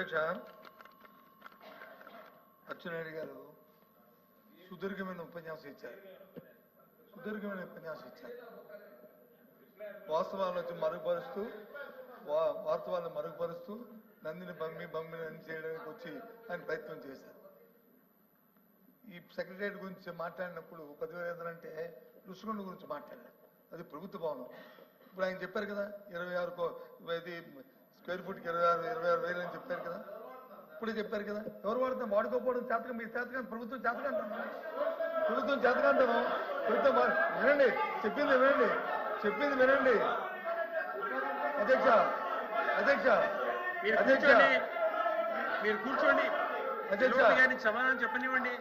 అధ్యక్ష అచ్చెన్నాయుడు గారు సుదీర్ఘమైన ఉపన్యాసం ఇచ్చారు. సుదీర్ఘమైన ఉపన్యాసం ఇచ్చారు. వాస్తవాలను వచ్చి మరుగుపరుస్తూ వా వాస్తవాలను మరుగుపరుస్తూ నందిని బమ్మి బమ్మి నంది చేయడానికి వచ్చి ఆయన ప్రయత్నం చేశారు. ఈ సెక్రటరియట్ గురించి మాట్లాడినప్పుడు పదివేల ఐదు అంటే రుషికొండ గురించి మాట్లాడారు. అది ప్రభుత్వ భవనం. ఇప్పుడు ఆయన చెప్పారు కదా ఇరవై ఆరు ఇది స్క్వేర్ ఫుట్కి ఇరవై ఆరు ఇరవై ఆరు వేలు అని చెప్పారు కదా. ఇప్పుడే చెప్పారు కదా. ఎవరు వాడతాం వాడుకోకపోవడం చేతకం మీ చేతకం ప్రభుత్వం చేతకంటాను ప్రభుత్వం చేతకంటాను ప్రభుత్వం వినండి. చెప్పింది వినండి. చెప్పింది వినండి. అధ్యక్ష అధ్యక్ష మీరు అధ్యక్ష. మీరు కూర్చోండి. అధ్యక్ష. గారికి సమాధానం చెప్పనివ్వండి.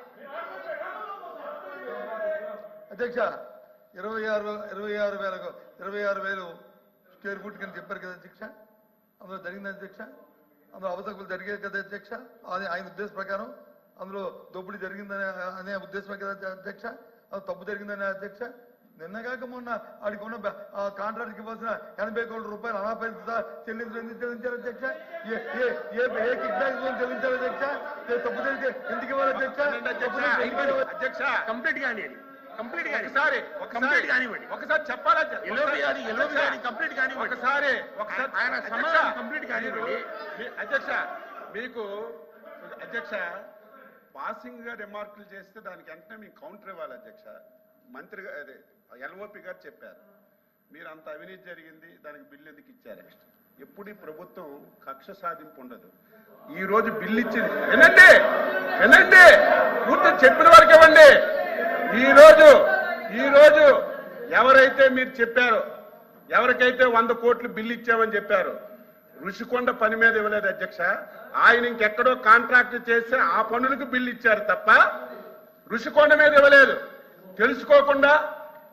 అధ్యక్ష ఇరవై ఆరు ఇరవై ఆరు వేలకు ఇరవై ఆరు వేలు స్క్వేర్ ఫుట్ కింద చెప్పారు కదా అధ్యక్ష. అందులో జరిగింది అధ్యక్ష. అందులో అవతకులు జరిగాయి కదా అధ్యక్ష. అది ఆయన ఉద్దేశ ప్రకారం అందులో దోపిడీ జరిగిందనే అనే ఉద్దేశమే కదా అధ్యక్ష. అది తప్పు జరిగిందనే అధ్యక్ష. నిన్నగాక మొన్న ఆడికి ఉన్న కాంట్రాక్ట్కి ఇవ్వాల్సిన ఎనభై కోట్ల రూపాయలు అనాపేక్ష చెల్లించడం ఎందుకు చెల్లించారు అధ్యక్ష? ఏ ఏ ఏ ఏ కిక్ బ్యాక్ చెల్లించారు అధ్యక్ష? తప్పు జరిగితే ఎందుకు ఇవ్వాలి అధ్యక్ష? అధ్యక్ష కంప్లీట్ కానివ్వండి కంప్లీట్ కాని ఒకసారి కంప్లీట్ కానివ్వండి. ఒకసారి చెప్పాలా? ఎల్లోబి గారి ఎల్లోబి గారి కంప్లీట్ కానివ్వండి. ఒకసారి ఒకసారి ఆయన సమాధానం కంప్లీట్ కానివ్వండి. అధ్యక్ష మీకు అధ్యక్ష పాసింగ్గా రిమార్కులు చేస్తే దానికి వెంటనే మీకు కౌంటర్ ఇవ్వాలి అధ్యక్ష. మంత్రి అదే ఎల్ఓపి గారు చెప్పారు. మీరు అంత అవినీతి జరిగింది దానికి బిల్లు ఎందుకు ఇచ్చారు? ఎప్పుడు ఈ ప్రభుత్వం కక్ష సాధింపు ఉండదు. ఈ రోజు బిల్లు ఇచ్చింది. వినండి వినండి పూర్తి చెప్పిన వరకు ఇవ్వండి. ఈరోజు ఈరోజు ఎవరైతే మీరు చెప్పారో ఎవరికైతే వంద కోట్లు బిల్లు ఇచ్చామని చెప్పారు ఋషికొండ పని మీద ఇవ్వలేదు అధ్యక్ష. ఆయన ఇంకెక్కడో కాంట్రాక్ట్ చేస్తే ఆ పనులకు బిల్లు ఇచ్చారు తప్ప ఋషికొండ మీద ఇవ్వలేదు. తెలుసుకోకుండా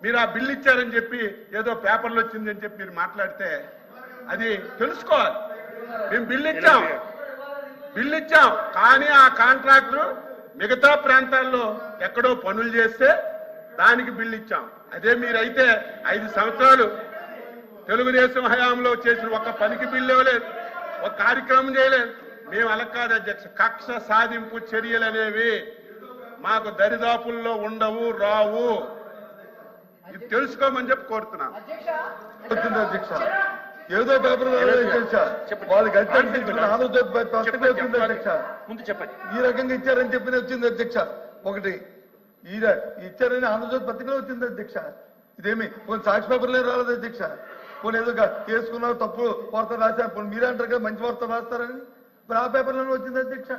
మీరు ఆ బిల్లు ఇచ్చారని చెప్పి ఏదో పేపర్లు వచ్చిందని చెప్పి మీరు మాట్లాడితే అది తెలుసుకోవాలి. మేము బిల్లు ఇచ్చాం. బిల్లు ఇచ్చాం. కానీ ఆ కాంట్రాక్టర్ మిగతా ప్రాంతాల్లో ఎక్కడో పనులు చేస్తే దానికి బిల్లు ఇచ్చాం. అదే మీరైతే ఐదు సంవత్సరాలు తెలుగుదేశం హయాంలో చేసిన ఒక పనికి బిల్లు ఇవ్వలేదు. ఒక కార్యక్రమం చేయలేదు. మేము అలా కాదు అధ్యక్ష కక్ష సాధింపు చర్యలు అనేవి మాకు దరిదాపుల్లో ఉండవు రావు. ఇది తెలుసుకోమని చెప్పి కోరుతున్నాను అధ్యక్ష. ఏదో పేపర్ వాళ్ళకి అధ్యక్ష ఆంధ్రజ్యోతి పత్రిక వచ్చింది అధ్యక్ష ముందు చెప్పండి. ఈ రకంగా ఇచ్చారని చెప్పి వచ్చింది అధ్యక్ష. ఒకటి ఈ ఇచ్చారని ఆంధ్రజ్యోతి పత్రికలో వచ్చింది అధ్యక్ష. ఇదేమి? కొన్ని సాక్షి పేపర్లే రాలేదు అధ్యక్ష. కొన్ని ఏదో చేసుకున్నారు తప్పు వార్త రాశారు మీరే అంటారు కదా మంచి వార్త రాస్తారని. మరి ఆ పేపర్లోనే వచ్చింది అధ్యక్ష.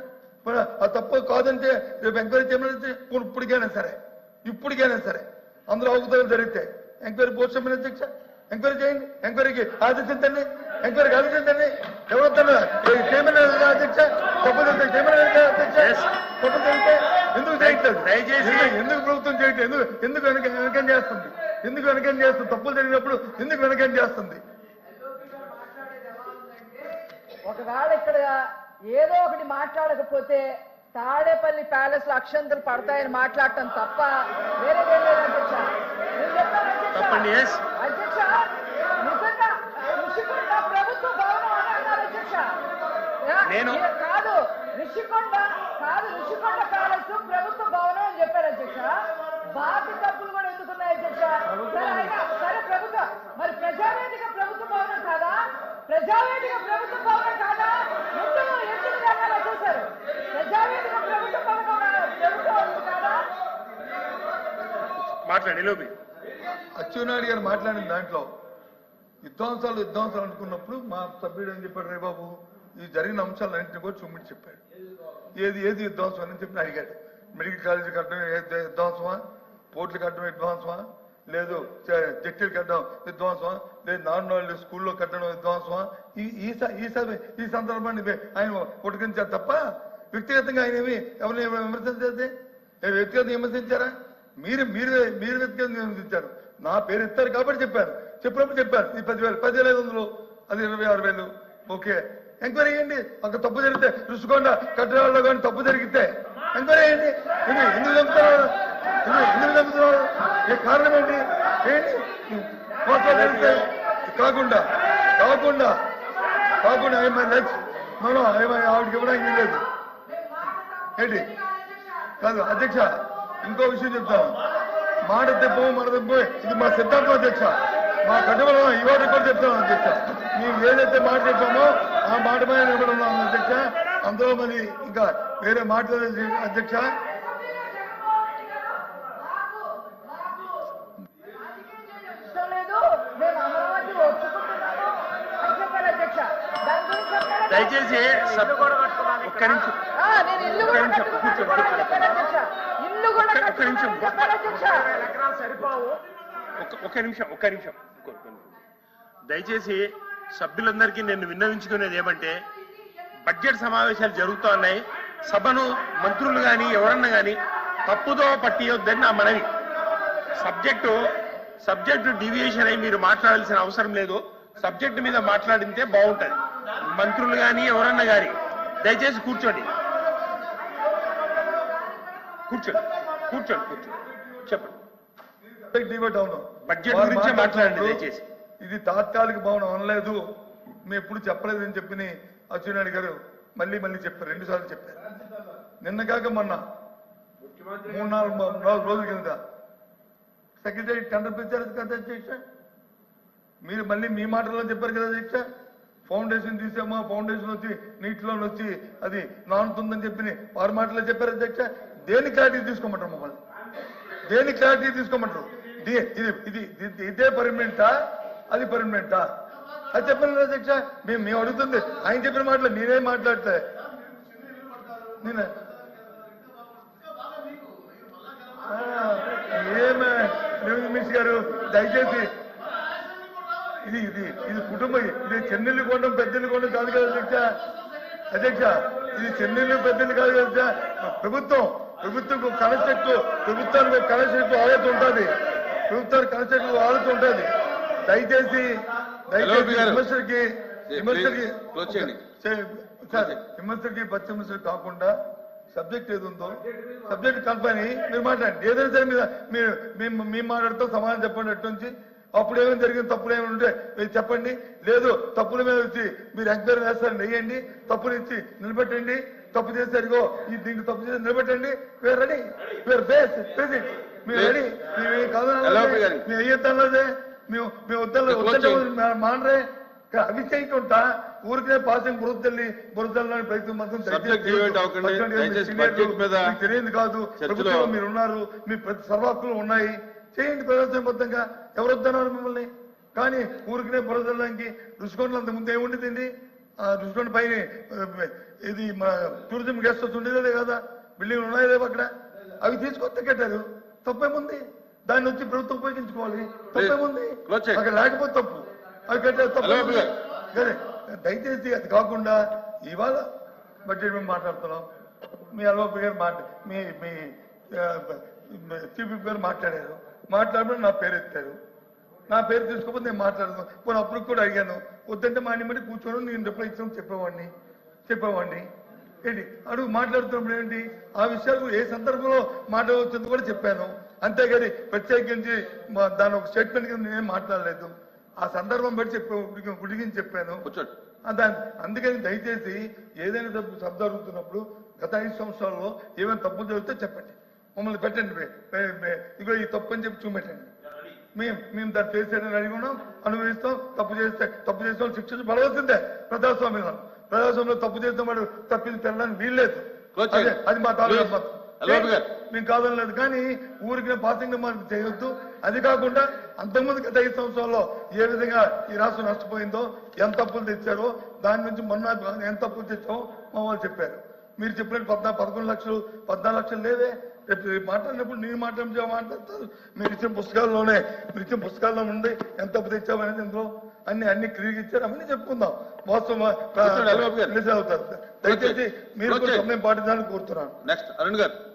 ఆ తప్పు కాదంటే రేపు ఎంక్వైరీ చేయమని ఇప్పటికైనా సరే. ఇప్పటికైనా సరే. అందులో అవకతవలు జరిగితే ఎంక్వైరీ పోస్ట్ అధ్యక్ష. ఎంక్వైరీ చేయండి. ఎంక్వైరీకి ఎంక్వైరీకి అధ్యక్ష తప్పు జరిగితే చేయమని అధ్యక్ష Yes. తప్పు జరిగితే ఎందుకు చేయట్లేదు? దయచేసి- ఎందుకు- ప్రభుత్వం చేయట్లేదు? ఎందుకు ఎందుకు వెనక వెనకం చేస్తుంది? ఎందుకు వెనకం చేస్తుంది? తప్పులు జరిగినప్పుడు ఎందుకు వెనకం చేస్తుంది? ఒకవేళ ఇక్కడ ఏదో ఒకటి మాట్లాడకపోతే తాడేపల్లి ప్యాలెస్లో అక్షంతలు పడతాయని మాట్లాడటం తప్ప అధ్యక్ష నేను నేను- కాదు ఋషికొండ కాదు ఋషికొండ ప్యాలెస్ ప్రభుత్వ భవనం అని చెప్పారు అధ్యక్ష బాకి తప్పులు కూడా ఎందుకున్నాయి అధ్యక్ష సరే ప్రభుత్వ మరి ప్రజావేదిక ప్రభుత్వ భవనం కాదా? ప్రజావేదిక ప్రభుత్వ భవనం కాదా? ఎందుకు ఎందుకు రంగాలు చేశారు? ప్రజావేదిక ప్రభుత్వ భవనం ప్రభుత్వ కాదా? మాట్లాడండి ఎల్లోబి అచ్చెన్నాయుడు గారు మాట్లాడిన దాంట్లో విధ్వంసాలు విధ్వంసాలు అనుకున్నప్పుడు మా సభ్యుడు ఏం చెప్పాడు రే బాబు? ఈ జరిగిన అంశాలన్నింటినీ కూడా చూమిటి చెప్పాడు. ఏది ఏది విధ్వంసం అని చెప్పి అడిగాడు. మెడికల్ కాలేజీ కట్టడం విధ్వంసమా పోర్టులు కట్టడం విధ్వంసమా లేదు జట్టీలు కట్టడం విధ్వంసమా లేదు నాన్ వాళ్ళు స్కూల్లో కట్టడం విధ్వంసమా ఈ ఈ ఈ ఈ సందర్భాన్ని ఆయన ఉటకించారు తప్ప వ్యక్తిగతంగా ఆయన ఏమి ఎవరిని విమర్శించేది వ్యక్తిగతంగా విమర్శించారా? మీరు మీరు మీరు వ్యక్తిగతంగా విమర్శించారు. నా పేరు ఇస్తారు కాబట్టి చెప్పారు చెప్పినప్పుడు చెప్పారు ఈ పదివేలు పదివేల ఐదు వందలు అది ఇరవై ఆరు వేలు. ఓకే. ఎంక్వైరీ చేయండి. ఒక తప్పు జరిగితే రుసుకోండా. కట్టడాల్లో కానీ తప్పు జరిగితే ఎంక్వైరీ చేయండి. ఎందుకు ఎందుకు చంపుతున్నారు? ఎందుకు ఎందుకు చంపుతున్నారు? ఏ కారణం ఏంటి? ఏంటి? మోసాలు జరిగితే కాకుండా కాకుండా కాకుండా ఏమైనా మనం నో ఆవిడకి ఇవ్వడానికి లేదు ఏంటి? కాదు అధ్యక్ష ఇంకో విషయం చెప్తాను. మాట తెప్పము ఇది మా సిద్ధాంతం అధ్యక్ష మా కట్టుబడి ఇవాళ కూడా చెప్తాను అధ్యక్ష మేము ఏదైతే మాట చెప్పామో ఆ మాట మీద నిలబడి ఉన్నాం అధ్యక్ష అందులో మరి ఇంకా వేరే మాట్లాడేది అధ్యక్ష? దయచేసి ఒక్క నిమిషం. ఒక్క నిమిషం, కూర్చోండి, ఒక్క- నిమిషం. ఒక్క నిమిషం ఒక్క నిమిషం. దయచేసి సభ్యులందరికీ నేను విన్నవించుకునేది ఏమంటే బడ్జెట్ సమావేశాలు జరుగుతూ ఉన్నాయి. సభను మంత్రులు కానీ ఎవరన్నా కానీ తప్పుదో పట్టియొద్దని నా మనవి. సబ్జెక్టు సబ్జెక్టు డివియేషన్ అయి మీరు మాట్లాడాల్సిన అవసరం లేదు. సబ్జెక్టు మీద మాట్లాడితే బాగుంటది. మంత్రులు కానీ ఎవరన్నా కానీ దయచేసి కూర్చోండి. కూర్చోండి కూర్చోండి కూర్చోండి చెప్పండి. డిబేట్ అవును బడ్జెట్ గురించే మాట్లాడండి దయచేసి. ఇది తాత్కాలిక భవనం అనలేదు. మేము ఎప్పుడు చెప్పలేదని చెప్పి అచ్చెన్నాయుడు గారు మళ్ళీ మళ్ళీ చెప్పారు రెండు సార్లు చెప్పారు. నిన్న కాక మొన్న మూడు నాలుగు నాలుగు రోజుల కింద సెక్రటరీ టెండర్ పిలిచారు కదా అధ్యక్ష మీరు మళ్ళీ మీ మాటల్లో చెప్పారు కదా అధ్యక్ష ఫౌండేషన్ తీసామా? ఫౌండేషన్ వచ్చి నీటిలో వచ్చి అది నానుతుందని చెప్పి వారి మాటలో చెప్పారు అధ్యక్ష దేని క్లారిటీ తీసుకోమంటారు మమ్మల్ని? దేని క్లారిటీ తీసుకోమంటారు? ఇది ఇది ఇదే పర్మనెంటా? అది పర్మనెంటా? అది చెప్పండి అధ్యక్ష మేము మేము అడుగుతుంది. ఆయన చెప్పిన మాటలు నేనే మాట్లాడితే నేను ఏమే? గారు? దయచేసి. ఇది ఇది ఇది కుటుంబం. ఇది చెన్నెల్లి కొండం పెద్దలు కొండం కాదు కదా అధ్యక్ష? అధ్యక్ష ఇది చెన్నెల్లి పెద్దలు కాదు కదా ప్రభుత్వం ప్రభుత్వం కన్స్ట్రక్ట్ ప్రభుత్వానికి కన్స్ట్రక్ట్ ఆలోచన ఉంటుంది. ప్రభుత్వానికి కన్స్ట్రక్ట్ ఆలోచన ఉంటుంది. దయచేసి దయచేసి. విమర్శలకి విమర్శలకి విమర్శలకి కాకుండా సబ్జెక్ట్ ఏది ఉందో సబ్జెక్ట్ కల్పని మీరు మాట్లాడండి. ఏదైనా సరే మీద మీరు మేము మేము మాట్లాడుతూ సమాధానం చెప్పండి అటు నుంచి అప్పుడు ఏమైనా జరిగింది తప్పులు ఏమైనా ఉంటే మీరు చెప్పండి. లేదు తప్పుల మీద వచ్చి మీరు ఎంక్వైరీ వేస్తారని వేయండి తప్పులు ఇచ్చి నిలబెట్టండి. తప్పు చేశారుగో ఈ దీనికి తప్పు చేసి నిలబెట్టండి. Where ready? వేర్ మీరు రెడీ? మేము కాదు. మేము మేము మేము. వద్దంటే మానరే. అవి చేయకుండా ఊరికే పాసింగ్ బురదల్లి బురదల్లని ప్రయత్నం మాత్రం తెలియదు. కాదు. మీరు ఉన్నారు. మీ ప్రతి సర్వాక్కులు ఉన్నాయి. చేయండి ప్రజాస్వామ్యబద్ధంగా ఎవరు వద్దన్నారు మిమ్మల్ని? కానీ ఊరికనే బురదల్లానికి రుషికొండలు అంత ముందు ఏముండేదండి ఆ రుషికొండ పైన ఇది మన టూరిజం గెస్ట్ హౌస్ ఉండేదే కదా బిల్డింగ్లు ఉన్నాయో లేవో అక్కడ. అవి తీసుకొస్తే కట్టారు. తప్పేముంది? దాన్ని వచ్చి ప్రభుత్వం ఉపయోగించుకోవాలి. తప్పేముంది. అక్కడ లేకపోతే తప్పు. అది కట్టారు తప్పు హలో, అబ్బు సరే దయచేసి అది కాకుండా ఇవాళ బడ్జెట్ మేము మాట్లాడుతున్నాం. మీ అల్వప్ప గారు మాట మీ మీ చీఫ్ విప్ గారు మాట్లాడారు. మాట్లాడమని నా పేరు ఎత్తారు. నా పేరు తీసుకోకపోతే నేను మాట్లాడను. పోనీ అప్పుడు కూడా అడిగాను. వద్దంటే మా అన్ని కూర్చోను నేను రిప్లై ఇచ్చాను చెప్పేవాడిని చెప్పేవాడిని. ఏంటి? అడుగు మాట్లాడుతున్నప్పుడు ఏంటి? ఆ విషయాలు ఏ సందర్భంలో మాట్లాడవచ్చిందో కూడా చెప్పాను. అంతేగాని ప్రత్యేకించి దాని ఒక స్టేట్మెంట్ కింద నేనేం మాట్లాడలేదు. ఆ సందర్భం బట్టి చెప్పే గుడిగించి చెప్పాను. దాని అందుకని దయచేసి ఏదైనా తప్పు తప్పు జరుగుతున్నప్పుడు గత ఐదు సంవత్సరాల్లో ఏమైనా తప్పు జరిగితే చెప్పండి. మమ్మల్ని పెట్టండి ఇగో ఈ తప్పు అని చెప్పి చూపెట్టండి. మేము మేము దాన్ని ఫేస్ చేయడానికి అడిగి ఉన్నాం అనుభవిస్తాం తప్పు చేస్తే తప్పు చేసిన వాళ్ళు శిక్షించబడవలసిందే ప్రజాస్వామ్యంలో ప్రజాస్వామ్యంలో తప్పు చేసిన వాడు తప్పింది పెళ్ళడానికి వీల్లేదు అదే మా తాలూకా. మేము కాదనలేదు కానీ ఊరికి పాసింగ్ మనకు చేయొద్దు. అది కాకుండా అంతకుముందు గత ఐదు సంవత్సరాల్లో ఏ విధంగా ఈ రాష్ట్రం నష్టపోయిందో ఎంత తప్పులు తెచ్చారో దాని నుంచి మొన్న ఎంత తప్పులు తెచ్చామో మా వాళ్ళు చెప్పారు. మీరు చెప్పినట్టు పద్నా పదకొండు లక్షలు పద్నాలుగు లక్షలు లేవే. రేపు మాట్లాడినప్పుడు నేను మాట్లాడే మాట్లాడతారు మీరు ఇచ్చిన పుస్తకాల్లోనే మీరు ఇచ్చిన పుస్తకాల్లో ఉంది ఎంత తెచ్చామనేది ఇందులో అన్ని అన్ని క్లియర్ ఇచ్చారు అవన్నీ చెప్పుకుందాం. వాస్తవం అవుతారు. దయచేసి మీరు. సమయం పాటించాలని కోరుతున్నాను. నెక్స్ట్ అరుణ్ గారు.